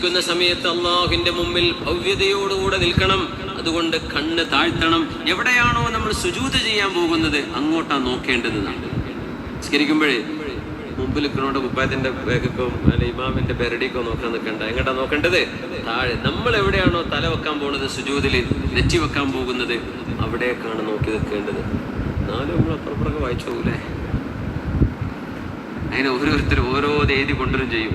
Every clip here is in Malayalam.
നിൽക്കുന്ന സമയത്ത് അള്ളാഹുവിന്റെ മുമ്പിൽ ഭവ്യതയോടുകൂടെ നിൽക്കണം. അതുകൊണ്ട് കണ്ണ് താഴ്ത്തണം. എവിടെയാണോ നമ്മൾ സുജൂത് ചെയ്യാൻ പോകുന്നത് അങ്ങോട്ടാ നോക്കേണ്ടത് നിസ്കരിക്കുമ്പോഴേ മുമ്പിൽ നിൽക്കുന്നോണ്ട് കുപ്പായത്തിന്റെ ബാഗിക്കോ അല്ലെ ഇമാമിന്റെ പെരടിക്കോ നോക്കാൻ നിൽക്കണ്ട. എങ്ങോട്ടാ നോക്കേണ്ടത്? താഴെ. നമ്മൾ എവിടെയാണോ തല വെക്കാൻ പോകുന്നത് സുജൂതിൽ നെറ്റി വെക്കാൻ പോകുന്നത് അവിടേക്കാണ് നോക്കി നിൽക്കേണ്ടത്. നാലും നമ്മൾ അപ്പുറപ്പുറമൊക്കെ വായിച്ചു പോകൂലേ? അങ്ങനെ ഓരോരുത്തരും ഓരോ എഴുതി കൊണ്ടുവരും ചെയ്യും.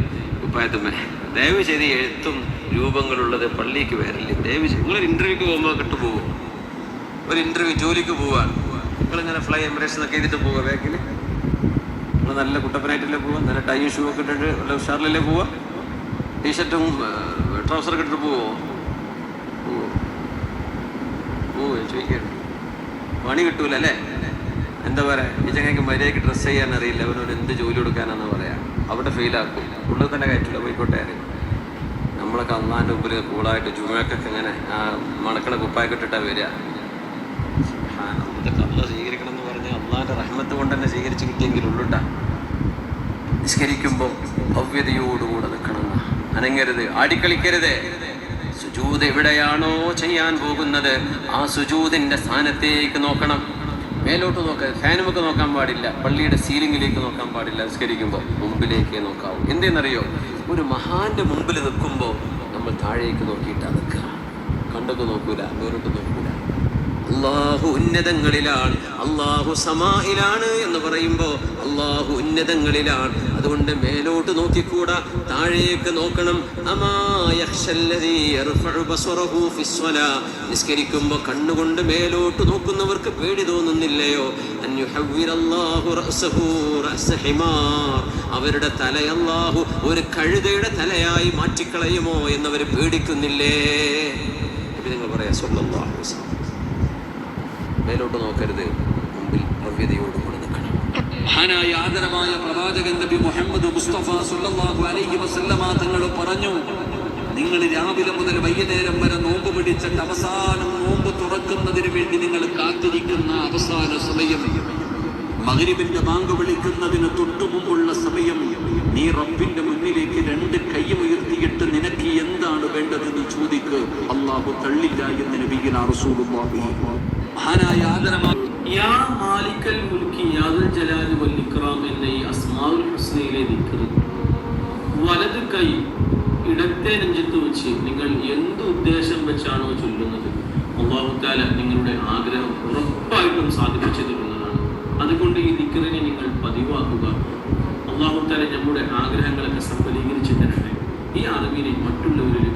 കുപ്പായത്തുമ്മേ ദയവ് ചെയ്ത് എഴുത്തും രൂപങ്ങളുള്ളത് പള്ളിക്ക് വരില്ല ദയവ് ചെയ്ത് നിങ്ങളൊരു ഇന്റർവ്യൂക്ക് പോകുമ്പോൾ കിട്ടു പോകും ഒരു ഇന്റർവ്യൂ ജോലിക്ക് പോവാൻ. നിങ്ങളിങ്ങനെ ഫ്ലൈ എംബ്രേഷൻ ഒക്കെ ചെയ്തിട്ട് പോവുക ബാക്കിൽ നിങ്ങൾ നല്ല കുട്ടപ്പനായിട്ടല്ലേ പോവുക നല്ല ടൈം ഷൂ ഒക്കെ ഇട്ടിട്ട് നല്ല ഉഷാറിലല്ലേ പോവുക ടീഷർട്ടും ട്രൗസറൊക്കെ ഇട്ടിട്ട് പോവോ? പോവോ. പോവോ ചോദിക്കരുത് പണി കിട്ടൂല അല്ലേ എന്താ പറയാ ഈ ചങ്ങയ്ക്ക് മര്യാദയ്ക്ക് ഡ്രസ്സ് ചെയ്യാൻ അറിയില്ല അവനോട് എന്ത് ജോലി കൊടുക്കാനാന്ന് പറയാ. അവിടെ ഫെയിലാക്കും ഉള്ളിൽ തന്നെ കയറ്റില്ല പോയിക്കോട്ടെ നമ്മളൊക്കെ അള്ളാന്റെ മുമ്പിൽ കൂളായിട്ട് ജുമക്കൊക്കെ ഇങ്ങനെ ആ മണക്കണ കുപ്പായൊക്കെ കിട്ടിട്ടാ വരിക. സ്വീകരിക്കണം എന്ന് പറഞ്ഞ് അള്ളാന്റെ റഹ്മത്ത് കൊണ്ട് തന്നെ സ്വീകരിച്ച് കിട്ടിയെങ്കിൽ ഉള്ളുട്ടാ. നിസ്കരിക്കുമ്പോൾ ഭവ്യതയോടുകൂടെ നിൽക്കണം. അനങ്ങരുത് ആടിക്കളിക്കരുത് സുജൂത് എവിടെയാണോ ചെയ്യാൻ പോകുന്നത് ആ സുജൂതിന്റെ സ്ഥാനത്തേക്ക് നോക്കണം. മേലോട്ട് നോക്കാൻ ഫാനുമൊക്കെ നോക്കാൻ പാടില്ല. പള്ളിയുടെ സീലിംഗിലേക്ക് നോക്കാൻ പാടില്ല. നിസ്കരിക്കുമ്പോൾ മുമ്പിലേക്ക് നോക്കാവൂ. എന്തെന്നറിയോ? ഒരു മഹാന്റെ മുമ്പിൽ നിൽക്കുമ്പോൾ നമ്മൾ താഴേക്ക് നോക്കിയിട്ട് നിൽക്കുക. കണ്ടൊക്കെ നോക്കൂല മേലോട്ട് നോക്കൂല. അള്ളാഹു ഉന്നതങ്ങളിലാണ്. അള്ളാഹു സമാഹിലാണ് എന്ന് പറയുമ്പോൾ അള്ളാഹു ഉന്നതങ്ങളിലാണ്. അതുകൊണ്ട് മേലോട്ട് നോക്കിക്കൂടാ താഴേക്ക് നോക്കണം. നിസ്കരിക്കുമ്പോൾ കണ്ണുകൊണ്ട് മേലോട്ട് നോക്കുന്നവർക്ക് പേടി തോന്നുന്നില്ലയോ. അവരുടെ തല അല്ലാഹു ഒരു കഴുതയുടെ തലയായി മാറ്റിക്കളയുമോ എന്നവർ പേടിക്കുന്നില്ലേ? നിങ്ങൾ പറയാ സ്വന്തം മേലോട്ട് നോക്കരുത്. മുമ്പിൽ ഭവ്യതയോട് കൂടെ നിൽക്കണം. മഹാനായ ആദരമായ പ്രവാചകൻ നബി മുഹമ്മദ് മുസ്തഫ സല്ലല്ലാഹു അലൈഹി വസല്ലമ തങ്ങൾ പറഞ്ഞു നിങ്ങൾ രാവിലെ മുതൽ വൈകുന്നേരം വരെ നോമ്പ് പിടിച്ചിട്ട് അവസാനം നോമ്പ് തുറക്കുന്നതിന് വേണ്ടി നിങ്ങൾ കാത്തിരിക്കുന്ന അവസാന സമയം മകരിവിന്റെ ബാങ്ക് വിളിക്കുന്നതിന് തൊട്ടു മുമ്പുള്ള സമയം നീ റബ്ബിന്റെ മുന്നിലേക്ക് രണ്ട് കൈ ഉയർത്തിയിട്ട് എന്താണ് വേണ്ടതെന്ന് ചോദിക്ക്. അള്ളാഹു തള്ളില്ല എന്ന് നബീന മഹാനായ വലത് കൈ ഇടത്തെ നെഞ്ചത്ത് വെച്ച് നിങ്ങൾ എന്ത് ഉദ്ദേശം വെച്ചാണോ ചൊല്ലുന്നത്? അള്ളാഹുക്കാല നിങ്ങളുടെ ആഗ്രഹം ഉറപ്പായിട്ടും സാധിപ്പിച്ചു തരുന്നതാണ്. അതുകൊണ്ട് ഈ നിക്കറിനെ നിങ്ങൾ പതിവാക്കുക. അള്ളാഹുക്കാല നമ്മുടെ തരട്ടെ ഈ അറിവിനെ മറ്റുള്ളവരിലേക്ക്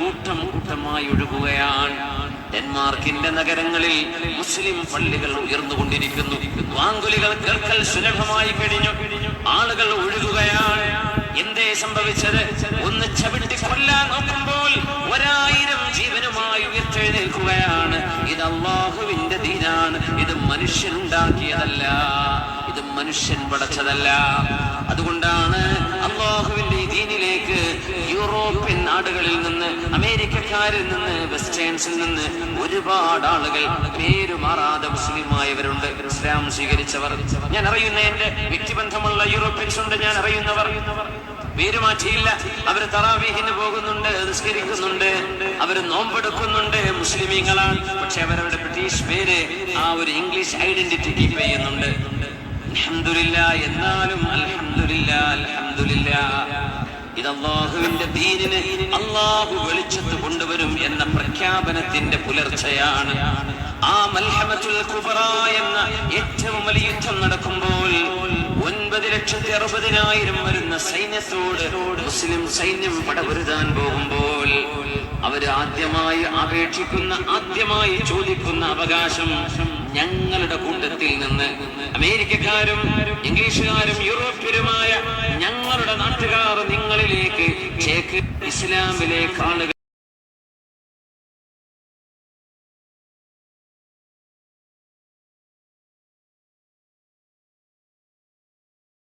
കൂട്ടം കൂട്ടമായി ഒഴുകുകയാണ്. ഡെൻമാർക്കിന്റെ നഗരങ്ങളിൽ മുസ്ലിം പള്ളികൾ ഉയർന്നുകൊണ്ടിരിക്കുന്നു. വാങ്കുലികൾ കേൾക്കൽ സുലഭമായി കഴിഞ്ഞു. ആളുകൾ ഒഴുകുകയാണ്. എന്തേ സംഭവിച്ചത്? ഒന്ന് ചവിട്ടി കൊല്ലാൻ നോക്കുമ്പോൾ ഒരായിരം ജീവനുമായി ഉയർത്തെഴുന്നേൽക്കുകയാണ്. ഇത് അള്ളാഹുവിന്റെ ദീനാണ്. ഇത് മനുഷ്യനുണ്ടാക്കിയതല്ല. മനുഷ്യൻ പടച്ചതല്ല. അതുകൊണ്ടാണ് അള്ളാഹുവിന്റെ ദീനിലേക്ക് യൂറോപ്യൻ നാടുകളിൽ നിന്ന് അമേരിക്കക്കാരിൽ നിന്ന് വെസ്റ്റേൺസിൽ നിന്ന് ഒരുപാട് ആളുകൾ പേര് മാറാതെ മുസ്ലിമായവരുണ്ട്. ഇസ്ലാം സ്വീകരിച്ചവർ. ഞാൻ അറിയുന്ന എന്റെ വ്യക്തിബന്ധമുള്ള യൂറോപ്യൻസ് ഉണ്ട് ഞാൻ അറിയുന്നവർ. പേര് മാറ്റിയില്ല. അവർ തറാവീഹിന് പോകുന്നുണ്ട് നിസ്കരിക്കുന്നുണ്ട്. അവർ നോമ്പെടുക്കുന്നുണ്ട് മുസ്ലിമീങ്ങളാണ്. പക്ഷെ അവരവരുടെ ബ്രിട്ടീഷ് പേര് ആ ഒരു ഇംഗ്ലീഷ് ഐഡന്റിറ്റി കീപ്പ് ചെയ്യുന്നുണ്ട്. കൊണ്ടുവരും എന്ന പ്രഖ്യാപനത്തിന്റെ പുലർച്ചയാണ്. ആ മൽഹമത്തുൽ കുബറ എന്ന ഏറ്റവും വലിയ യുദ്ധം നടക്കുമ്പോൾ ഒൻപത് ലക്ഷത്തി അറുപതിനായിരം വരുന്ന സൈന്യത്തോട് മുസ്ലിം സൈന്യം പടപൊരുതാൻ പോകുമ്പോൾ അവർ ആദ്യമായി അപേക്ഷിക്കുന്ന ആദ്യമായി ചോദിക്കുന്ന അവകാശം ഞങ്ങളുടെ കൂട്ടത്തിൽ നിന്ന് അമേരിക്കക്കാരും ഇംഗ്ലീഷുകാരും യൂറോപ്യരുമായ ഞങ്ങളുടെ നാട്ടുകാർ നിങ്ങളിലേക്ക് ഇസ്ലാമിലേക്ക്